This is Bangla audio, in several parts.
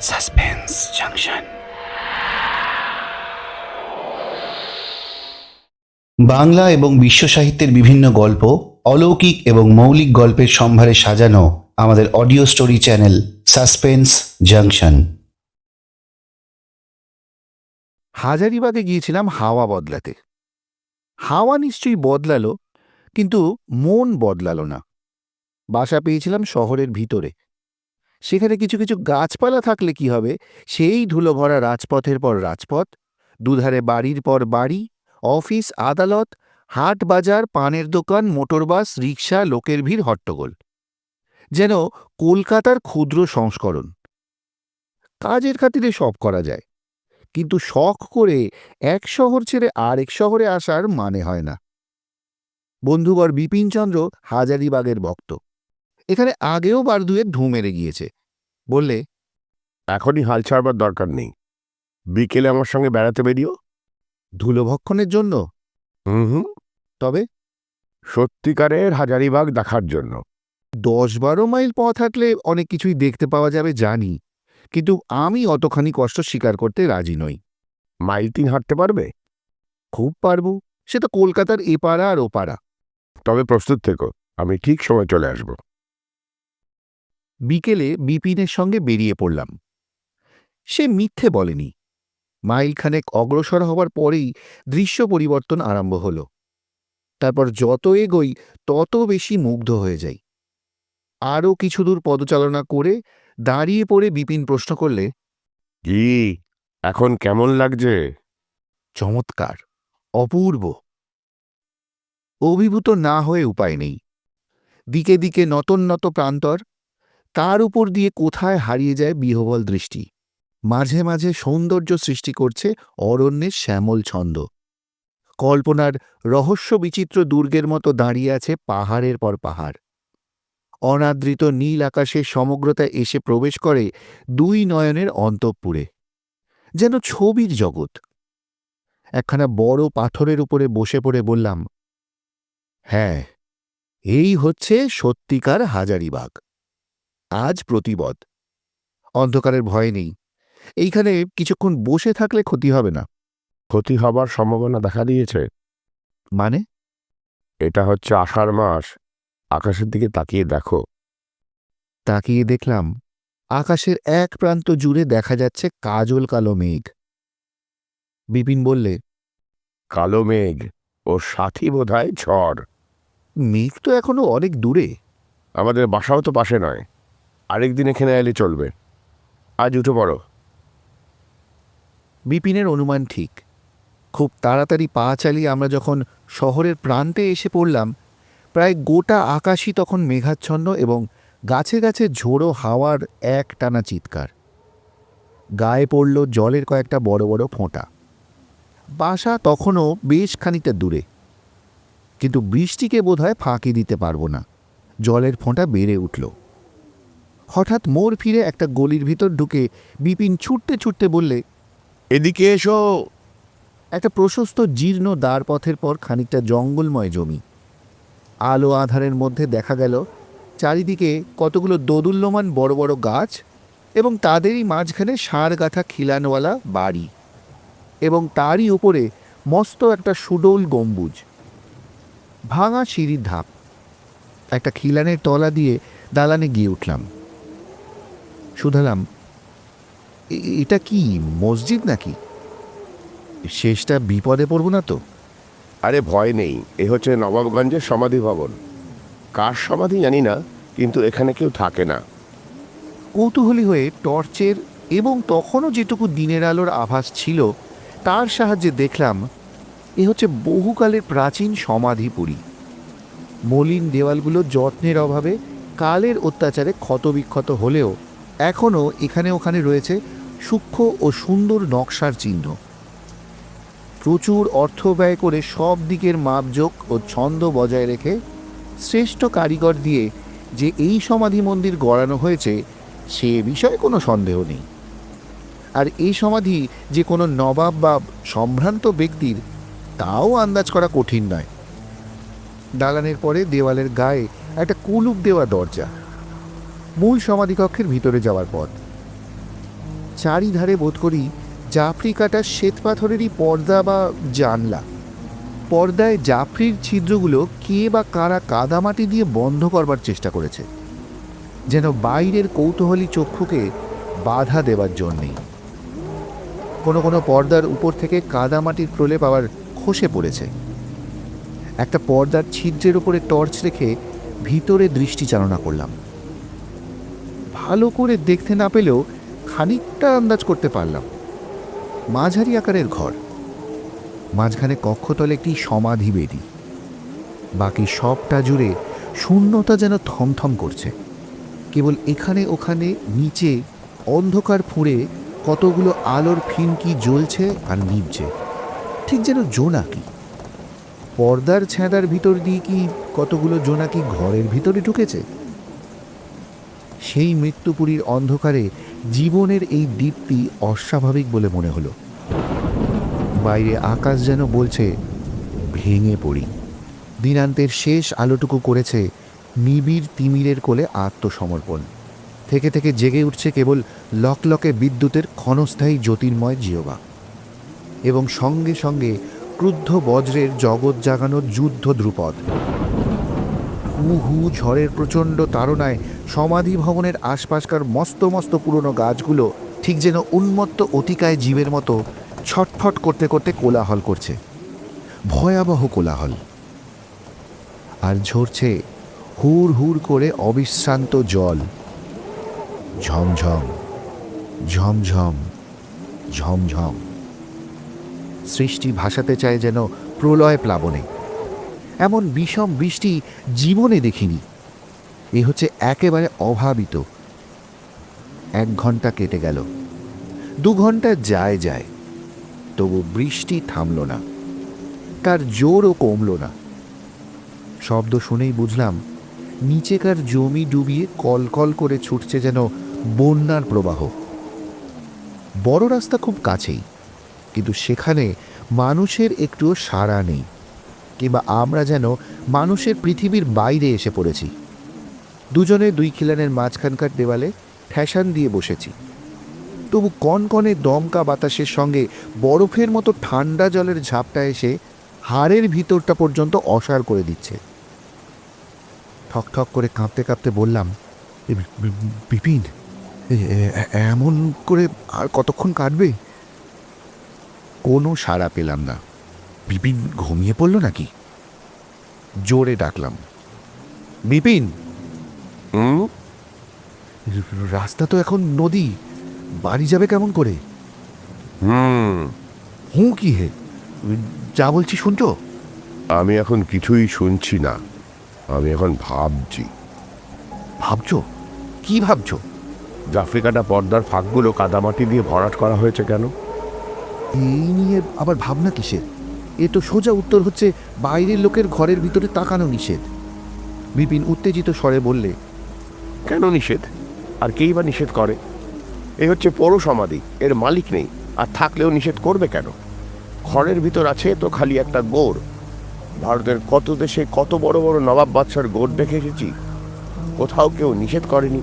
সাসপেন্স জাংশন বাংলা এবং বিশ্ব সাহিত্যের বিভিন্ন গল্প অলৌকিক এবং মৌলিক গল্পের সম্ভারে সাজানো আমাদের audio story channel suspense junction হাজারিবাগে গিয়েছিলাম হাওয়া বদলাতে। হাওয়া নিশ্চয়ই বদলালো কিন্তু মন বদলালো না। বাসা পেয়েছিলাম শহরের ভিতরে। সেখানে কিছু কিছু গাছপালা থাকলে কি হবে? সেই ধুলো ভরা রাজপথের পর রাজপথ, দুধারে বাড়ির পর বাড়ি, অফিস, আদালত, হাট বাজার, পানের দোকান মোটরবাস রিক্সা, লোকের ভিড়, হট্টগোল। যেন কলকাতার ক্ষুদ্র সংস্করণ। কাজের খাতিরে সব করা যায়। কিন্তু শখ করে এক শহর ছেড়ে আরেক শহরে আসার মানে হয় না। বন্ধুবর বিপিনচন্দ্র হাজারিবাগের ভক্ত। এখানে আগেও বার দুয়েক ঢু মেরে গিয়েছে। বললে এখনই হাল ছাড়বার দরকার নেই। বিকেলে আমার সঙ্গে বেড়াতে বেরিও। ধুলোভক্ষণের জন্য? হুম হুম। তবে? সত্যিকারের হাজারিবাগ দেখার জন্য। দশ বারো মাইল পথ হাঁটলে অনেক কিছুই দেখতে পাওয়া যাবে জানি। কিন্তু আমি অতখানি কষ্ট স্বীকার করতে রাজি নই। মাইল তিন হাঁটতে পারবে? খুব পারব। সে তো কলকাতার এপাড়া আর ওপাড়া। তবে প্রস্তুত থেকো আমি ঠিক সময় চলে আসব। বিকেলে বিপিনের সঙ্গে বেরিয়ে পড়লাম। সে মিথ্যে বলেনি। মাইলখানেক অগ্রসর হবার পরেই দৃশ্য পরিবর্তন আরম্ভ হল। তারপর যত এগোই তত বেশি মুগ্ধ হয়ে যাই। আরও কিছু দূর পদচালনা করে দাঁড়িয়ে পড়ে বিপিন প্রশ্ন করলে কি? এখন কেমন লাগছে? চমৎকার অপূর্ব। অভিভূত না হয়ে উপায় নেই। দিকে দিকে নতন নত প্রান্তর তার উপর দিয়ে কোথায় হারিয়ে যায় বিহবল দৃষ্টি? মাঝে মাঝে সৌন্দর্য সৃষ্টি করছে অরণ্যের শ্যামল ছন্দ। কল্পনার রহস্য বিচিত্র দুর্গের মতো দাঁড়িয়ে আছে পাহাড়ের পর পাহাড়। অনাদৃত নীল আকাশের সমগ্রতা এসে প্রবেশ করে দুই নয়নের অন্তঃপুরে। যেন ছবির জগৎ। একখানা বড় পাথরের উপরে বসে পড়ে বললাম হ্যাঁ এই হচ্ছে সত্যিকার হাজারিবাগ। আজ প্রতিবদ। অন্ধকারের ভয় নেই। এইখানে কিছুক্ষণ বসে থাকলে ক্ষতি হবে না। ক্ষতি হবার সম্ভাবনা দেখা দিয়েছে। মানে? এটা হচ্ছে আষাঢ় মাস। আকাশের দিকে তাকিয়ে দেখো। তাকিয়ে দেখলাম আকাশের এক প্রান্ত জুড়ে দেখা যাচ্ছে কাজল কালো মেঘ। বিপিন বললে কালো মেঘ? ও সাথী বোধহয় ঝড়। মেঘ তো এখনও অনেক দূরে। আমাদের বাসাও তো পাশে নয়। আরেকদিন এখানে এলে চলবে। আজ উঠে পড়ো। বিপিনের অনুমান ঠিক। খুব তাড়াতাড়ি পা চালিয়ে আমরা যখন শহরের প্রান্তে এসে পড়লাম, প্রায় গোটা আকাশই তখন মেঘাচ্ছন্ন এবং গাছে গাছে ঝোড়ো হাওয়ার এক টানা চিৎকার। গায়ে পড়ল জলের কয়েকটা বড় বড় ফোঁটা। বাসা তখনও বেশ খানিকটা দূরে। কিন্তু বৃষ্টিকে বোধহয় ফাঁকি দিতে পারব না। জলের ফোঁটা বেড়ে উঠল। হঠাৎ মোড় ফিরে একটা গলির ভিতর ঢুকে বিপিন ছুটতে ছুটতে বললে, এদিকে এসো। একটা প্রশস্ত জীর্ণ দ্বারপথের পর খানিকটা জঙ্গলময় জমি। আলো আধারের মধ্যে দেখা গেল, চারিদিকে কতগুলো দোদুল্যমান বড় বড় গাছ এবং তাদেরই মাঝখানে সার গাঁথা খিলানওয়ালা বাড়ি এবং তারই উপরে মস্ত একটা সুডৌল গম্বুজ। ভাঙা সিঁড়ির ধাপ। একটা খিলানের তলা দিয়ে দালানে গিয়ে উঠলাম। শুধালাম এটা কি মসজিদ নাকি? শেষটা বিপদে পড়ব না তো? আরে ভয় নেই এ হচ্ছে নবাবগঞ্জের সমাধি ভবন। কার সমাধি জানি না কিন্তু এখানে কেউ থাকে না। কৌতূহলী হয়ে টর্চের এবং তখনও যেটুকু দিনের আলোর আভাস ছিল তার সাহায্যে দেখলাম এ হচ্ছে বহুকালের প্রাচীন সমাধিপুরী মলিন দেওয়ালগুলো যত্নের অভাবে কালের অত্যাচারে ক্ষতবিক্ষত হলেও এখনও এখানে ওখানে রয়েছে সূক্ষ্ম ও সুন্দর নকশার চিহ্ন। প্রচুর অর্থ ব্যয় করে সব দিকের মাপজোক ও ছন্দ বজায় রেখে শ্রেষ্ঠ কারিগর দিয়ে যে এই সমাধি মন্দির গড়ানো হয়েছে, সে বিষয়ে কোনো সন্দেহ নেই। আর এই সমাধি যে কোনো নবাব বা সম্ভ্রান্ত ব্যক্তির, তাও আন্দাজ করা কঠিন নয়। দালানের পরে দেওয়ালের গায়ে একটা কুলুপ দেওয়া দরজা। মূল সমাধিকক্ষের ভিতরে যাওয়ার পথ। চারিধারে বোধ করি জাফরি কাটা শ্বেত পাথরেরই পর্দা বা জানলা। পর্দায় জাফরির ছিদ্রগুলো কে বা কারা কাদামাটি দিয়ে বন্ধ করবার চেষ্টা করেছে। যেন বাইরের কৌতূহলী চক্ষুকে বাধা দেবার জন্যেই। কোনো কোনো পর্দার উপর থেকে কাদামাটির প্রলেপ আবার খসে পড়েছে। একটা পর্দার ছিদ্রের উপরে টর্চ রেখে ভিতরে দৃষ্টি চালনা করলাম। ভালো করে দেখতে না পেলেও খানিকটা আন্দাজ করতে পারলাম। মাঝারি আকারের ঘর। মাঝখানে কক্ষতলে একটি সমাধি বেদি। বাকি সবটা জুড়ে শূন্যতা যেন থমথম করছে। কেবল এখানে ওখানে নিচে অন্ধকার ফুঁড়ে কতগুলো আলোর ফিনকি জ্বলছে আর নিভছে। ঠিক যেন জোনাকি। পর্দার ছেঁদার ভিতর দিয়ে কি কতগুলো জোনাকি ঘরের ভিতরে ঢুকেছে? সেই মৃত্যুপুরীর অন্ধকারে জীবনের এই দীপ্তি অস্বাভাবিক বলে মনে হলো। বাইরে আকাশ যেন বলছে, ভেঙে পড়ি। দিনান্তের শেষ আলোটুকু করেছে নিবিড় তিমিরের কোলে আত্মসমর্পণ। থেকে থেকে জেগে উঠছে কেবল লকলকে বিদ্যুতের ক্ষণস্থায়ী জ্যোতির্ময় জিওবা এবং সঙ্গে সঙ্গে ক্রুদ্ধ বজ্রের জগৎ জাগানোর যুদ্ধ ধ্রুপদ। হু হু ঝড়ের প্রচণ্ড তাড়নায় সমাধি ভবনের আশপাশকার মস্ত মস্ত পুরনো গাছগুলো ঠিক যেন উন্মত্ত অতিকায় জীবের মতো ছটফট করতে করতে কোলাহল করছে। ভয়াবহ কোলাহল। আর ঝরছে হুর হুর করে অবিশ্রান্ত জল। ঝমঝম ঝমঝম ঝমঝম। সৃষ্টি ভাসাতে চায় যেন প্রলয় প্লাবনে। এমন বিষম বৃষ্টি জীবনে দেখিনি। এ হচ্ছে একেবারে অভাবিত। এক ঘণ্টা কেটে গেল। দু ঘণ্টা যায় যায়। তবু বৃষ্টি থামল না। তার জোরও কমল না। শব্দ শুনেই বুঝলাম, নিচেকার জমি ডুবিয়ে কলকল করে ছুটছে যেন বন্যার প্রবাহ। বড় রাস্তা খুব কাছেই, কিন্তু সেখানে মানুষের একটুও সাড়া নেই। কিংবা আমরা যেন মানুষের পৃথিবীর বাইরে এসে পড়েছি। দুজনে দুই খিলানের মাঝখানকার দেওয়ালে ঠ্যাসান দিয়ে বসেছি। তবু কনকনে দমকা বাতাসের সঙ্গে বরফের মতো ঠান্ডা জলের ঝাপটা এসে হাড়ের ভিতরটা পর্যন্ত অসার করে দিচ্ছে। ঠক ঠক করে কাঁপতে কাঁপতে বললাম বিপিন এমন করে আর কতক্ষণ কাটবে? কোনো সাড়া পেলাম না। বিপিন ঘুমিয়ে পড়ল নাকি? জোরে ডাকলাম। বিপিন! হুম? রাস্তা তো এখন নদী। বাড়ি যাবে কেমন করে? হুম। হুঁ কি হে? যা বলছি শুনছো? আমি এখন কিছুই শুনছি না। আমি এখন ভাবছি। ভাবছ? কি ভাবছ? জাফ্রিকাটা পর্দার ফাঁকগুলো কাদামাটি দিয়ে ভরাট করা হয়েছে কেন? এই নিয়ে আবার ভাবনা কিসের? এ তো সোজা উত্তর হচ্ছে বাইরের লোকের ঘরের ভিতরে তাকানো নিষেধ। বিপিন উত্তেজিত স্বরে বললে, কেন নিষেধ? আর কেই বা নিষেধ করে? এই হচ্ছে পৌর সমাধি, এর মালিক নেই, আর থাকলেও নিষেধ করবে কেন? ঘরের ভিতর আছে তো খালি একটা গোড় ভারতের কত দেশে কত বড় বড় নবাব বাদশার গোড় দেখে এসেছি। কোথাও কেউ নিষেধ করেনি।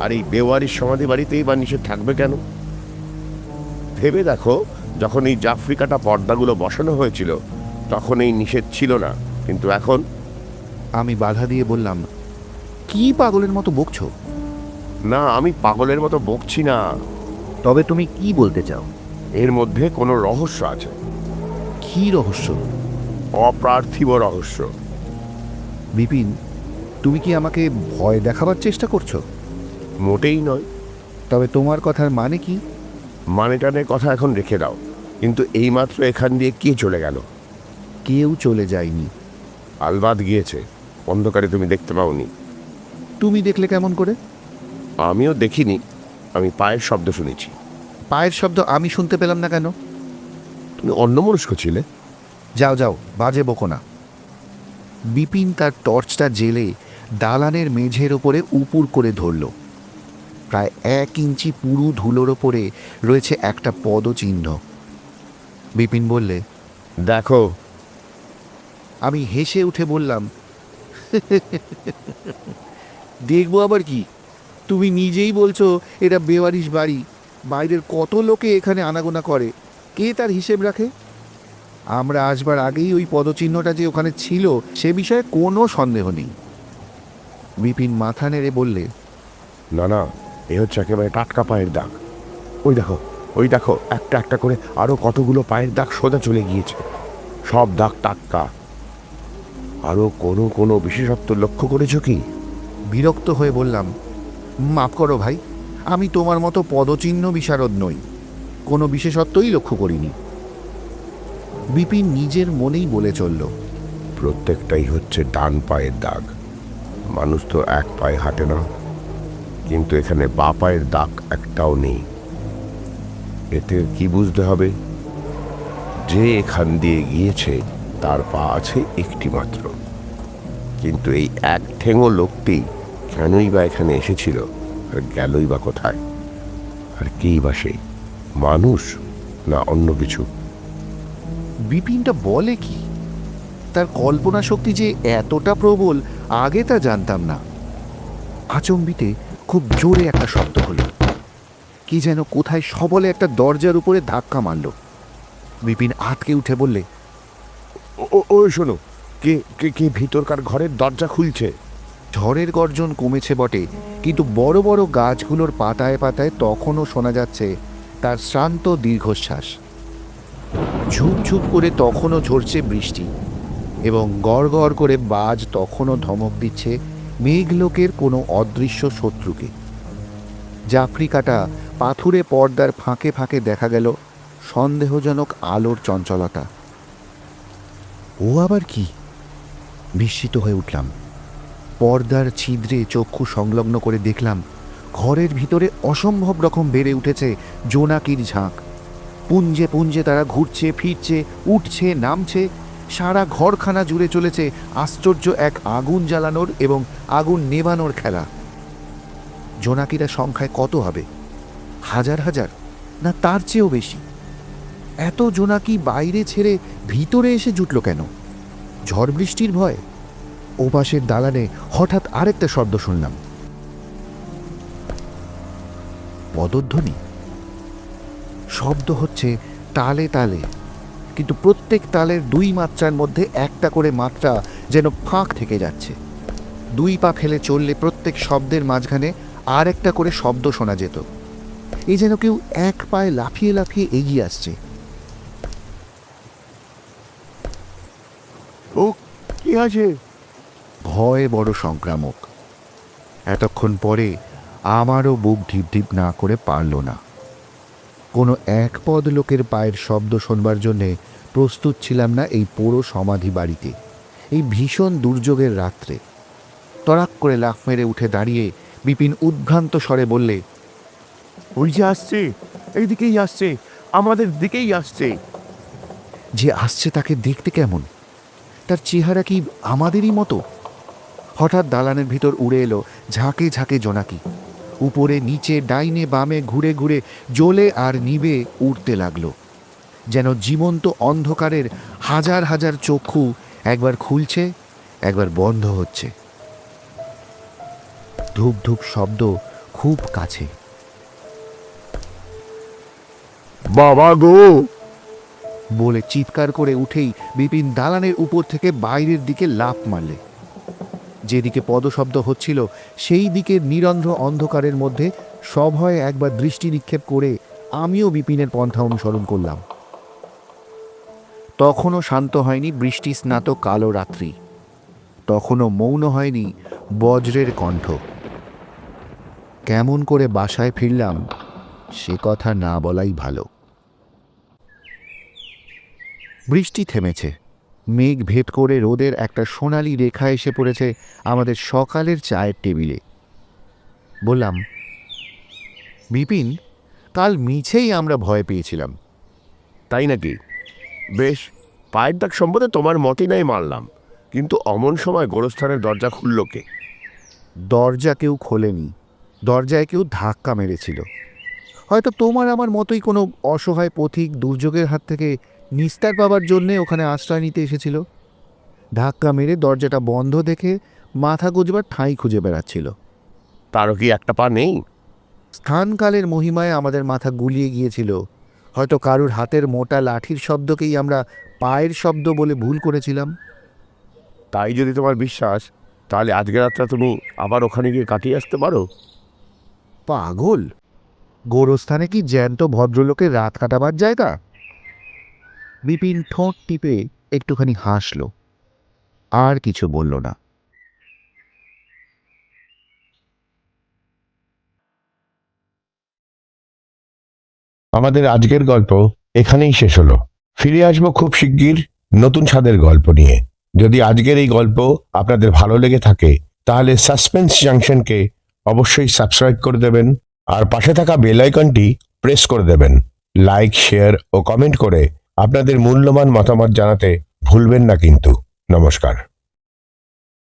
আর এই বেওয়ারির সমাধি বাড়িতেই বা নিষেধ থাকবে কেন? ভেবে দেখো যখন এই জাফ্রিকাটা পর্দাগুলো বসানো হয়েছিল তখন এই নিষেধ ছিল না। কিন্তু এখন? আমি বাধা দিয়ে বললাম কি পাগলের মতো বকছো? না আমি পাগলের মতো বকছি না। তবে তুমি কি বলতে চাও? এর মধ্যে কোনো রহস্য আছে। কি রহস্য? অপ্রার্থিব রহস্য। বিপিন তুমি কি আমাকে ভয় দেখাবার চেষ্টা করছ? মোটেই নয়। তবে তোমার কথার মানে কি? মানে টানের কথা এখন রেখে দাও। কিন্তু এইমাত্র এখান দিয়ে কে চলে গেল? কেউ চলে যায়নি। আলবাদ গিয়েছে। অন্ধকারে তুমি দেখতে পাওনি। তুমি দেখলে কেমন করে? আমিও দেখিনি। আমি পায়ের শব্দ শুনেছি। পায়ের শব্দ আমি শুনতে পেলাম না কেন? তুমি অন্যমনস্ক ছিলে। যাও যাও বাজে বকো না। বিপিন তার টর্চটা জেলে দালানের মেঝের ওপরে উপুর করে ধরল। প্রায় এক ইঞ্চি পুরু ধুলোর ওপরে রয়েছে একটা পদচিহ্ন। বিপিন বললে, দেখো। আমি হেসে উঠে বললাম, দেখব আবার কি? তুমি নিজেই বলছো এটা বেওয়ারিশ বাড়ি, বাইরের কত লোকে এখানে আনাগোনা করে। কে তার হিসেব রাখে? আমরা আসবার আগেই ওই পদচিহ্নটা যে ওখানে ছিল, সে বিষয়ে কোনো সন্দেহ নেই। বিপিন মাথা নেড়ে বললে, না না এ হচ্ছে একেবারে টাটকা পায়ের দাগ। ওই দেখো ওই দেখো একটা একটা করে আরও কতগুলো পায়ের দাগ সোজা চলে গিয়েছে। সব দাগ টাটকা। আরও কোনো কোনো বিশেষত্ব লক্ষ্য করেছ কি? বিরক্ত হয়ে বললাম মাফ করো ভাই আমি তোমার মতো পদচিহ্ন বিশারদ নই। কোনো বিশেষত্বই লক্ষ্য করিনি। বিপিন নিজের মনেই বলে চলল প্রত্যেকটাই হচ্ছে ডান পায়ের দাগ। মানুষ তো এক পায়ে হাঁটে না। কিন্তু এখানে বা পায়ের দাগ একটাও নেই। এতে কি বুঝতে হবে? যে এখান দিয়ে গিয়েছে, তার পা আছে একটি মাত্র কিন্তু এই এক ঠেঙো লোকটি কেনই বা এখানে এসেছিল? আর গেলই বা কোথায়? আর কেই বা সেই মানুষ না অন্য কিছু? বিপিনটা বলে কি? তার কল্পনা শক্তি যে এতটা প্রবল, আগে তা জানতাম না। আচম্বিতে খুব জোরে একটা শব্দ হলো। কি যেন কোথায় সবলে একটা দরজার উপরে ধাক্কা মারল। বিপিন আটকে উঠে বললে, ও- শোনো, কে কে কে ভিতরকার ঘরের দরজা খুলছে? ঝড়ের গর্জন কমেছে বটে, কিন্তু বড় বড় গাছগুলোর পাতায় পাতায় তখনও শোনা যাচ্ছে তার শ্রান্ত দীর্ঘশ্বাস। ঝুপঝুপ করে তখনও ঝরছে বৃষ্টি, এবং গড় গড় করে বাজ তখনও ধমক দিচ্ছে মেঘলোকের কোনো অদৃশ্য শত্রুকে। জাফরি কাটা পাথুরে পর্দার ফাঁকে ফাঁকে দেখা গেল সন্দেহজনক আলোর চঞ্চলতা। ও আবার কি? বিস্মিত হয়ে উঠলাম। পর্দার ছিদ্রে চক্ষু সংলগ্ন করে দেখলাম, ঘরের ভিতরে অসম্ভব রকম বেড়ে উঠেছে জোনাকির ঝাঁক। পুঞ্জে পুঞ্জে তারা ঘুরছে, ফিরছে, উঠছে, নামছে সারা ঘরখানা জুড়ে চলেছে আশ্চর্য এক আগুন জ্বালানোর এবং আগুন নেভানোর খেলা। জোনাকিরা সংখ্যায় কত হবে? হাজার হাজার? না তার চেয়েও বেশি? এত জোনাকি বাইরে ছেড়ে ভিতরে এসে জুটল কেন? ঝড় বৃষ্টির ভয়? ওপাশের দালানে হঠাৎ আরেকটা শব্দ শুনলাম। পদধ্বনি? শব্দ হচ্ছে তালে তালে। কিন্তু প্রত্যেক তালের দুই মাত্রার মধ্যে একটা করে মাত্রা যেন ফাঁক থেকে যাচ্ছে। দুই পা ফেলে চললে প্রত্যেক শব্দের মাঝখানে আর একটা করে শব্দ শোনা যেত। এই যেন কেউ এক পায়ে লাফিয়ে লাফিয়ে এগিয়ে আসছে। ও, কি আছে? ভয় বড় সংক্রামক। এতক্ষণ পরে আমারও বুক ঢিপ ঢিপ না করে পারল না। কোনো এক পদ লোকের পায়ের শব্দ শোনবার জন্যে প্রস্তুত ছিলাম না এই পোড়ো সমাধি বাড়িতে এই ভীষণ দুর্যোগের রাত্রে। তড়াক করে লাফ মেরে উঠে দাঁড়িয়ে বিপিন উদ্ভ্রান্ত স্বরে বললে ওই যে আসছে এইদিকেই আসছে আমাদের দিকেই আসছে। যে আসছে তাকে দেখতে কেমন? তার চেহারা কি আমাদেরই মতো? হঠাৎ দালানের ভিতর উড়ে এলো ঝাঁকে ঝাঁকে জোনাকি। উপরে নিচে ডাইনে বামে ঘুরে ঘুরে জ্বলে আর নিবে উড়তে লাগল। যেন জীবন্ত অন্ধকারের হাজার হাজার চক্ষু একবার খুলছে একবার বন্ধ হচ্ছে। ধূপ ধূপ শব্দ খুব কাছে। বাবা গো! বলে চিৎকার করে উঠেই বিপিন দালানের উপর থেকে বাইরের দিকে লাফ মারলে। যেদিকে পদশব্দ হচ্ছিল, সেই দিকের নিরন্ধ্র অন্ধকারের মধ্যে সভয়ে একবার দৃষ্টি নিক্ষেপ করে আমিও বিপিনের পন্থা অনুসরণ করলাম। তখনও শান্ত হয়নি বৃষ্টি স্নাত কালো রাত্রি। তখনও মৌন হয়নি বজ্রের কণ্ঠ। কেমন করে বাসায় ফিরলাম, সে কথা না বলাই ভালো। বৃষ্টি থেমেছে। মেঘ ভেদ করে রোদের একটা সোনালি রেখা এসে পড়েছে আমাদের সকালের চায়ের টেবিলে। বললাম বিপিন কাল মিছেই আমরা ভয় পেয়েছিলাম। তাই নাকি? বেশ পায়ের দাগ সম্বন্ধে তোমার মতই নাই মারলাম কিন্তু অমন সময় গোরস্থানের দরজা খুলল কে? দরজা কেউ খোলেনি দরজায় কেউ ধাক্কা মেরেছিল। হয়তো তোমার আমার মতোই কোনো অসহায় পথিক দুর্যোগের হাত থেকে নিস্তার পাবার জন্যে ওখানে আশ্রয় নিতে এসেছিল। ধাক্কা মেরে দরজাটা বন্ধ দেখে মাথা গুজবার ঠাঁই খুঁজে বেড়াচ্ছিল। তারও কি একটা পা নেই? স্থানকালের মহিমায় আমাদের মাথা গুলিয়ে গিয়েছিল। হয়তো কারুর হাতের মোটা লাঠির শব্দকেই আমরা পায়ের শব্দ বলে ভুল করেছিলাম। তাই যদি তোমার বিশ্বাস তাহলে আজকে রাতটা তুমি আবার ওখানে গিয়ে কাটিয়ে আসতে পারো। পাগল? গোরস্থানে কি জ্যান্ত ভদ্রলোকের রাত কাটাবার জায়গা? বিপিন ঠোঁট টিপে একটুখানি হাসল। আর কিছু বলল না। আমাদের আজকের গল্প এখানেই শেষ হলো। ফিরে আসব খুব শিগগির নতুন স্বাদের গল্প নিয়ে। যদি আজকের এই গল্প আপনাদের ভালো লেগে থাকে, তাহলে সাসপেন্স জাংশনকে অবশ্যই সাবস্ক্রাইব করে দেবেন আর পাশে থাকা বেল আইকনটি প্রেস করে দেবেন। লাইক, শেয়ার ও কমেন্ট করে আপনাদের মূল্যবান মতামত জানাতে ভুলবেন না কিন্তু। নমস্কার।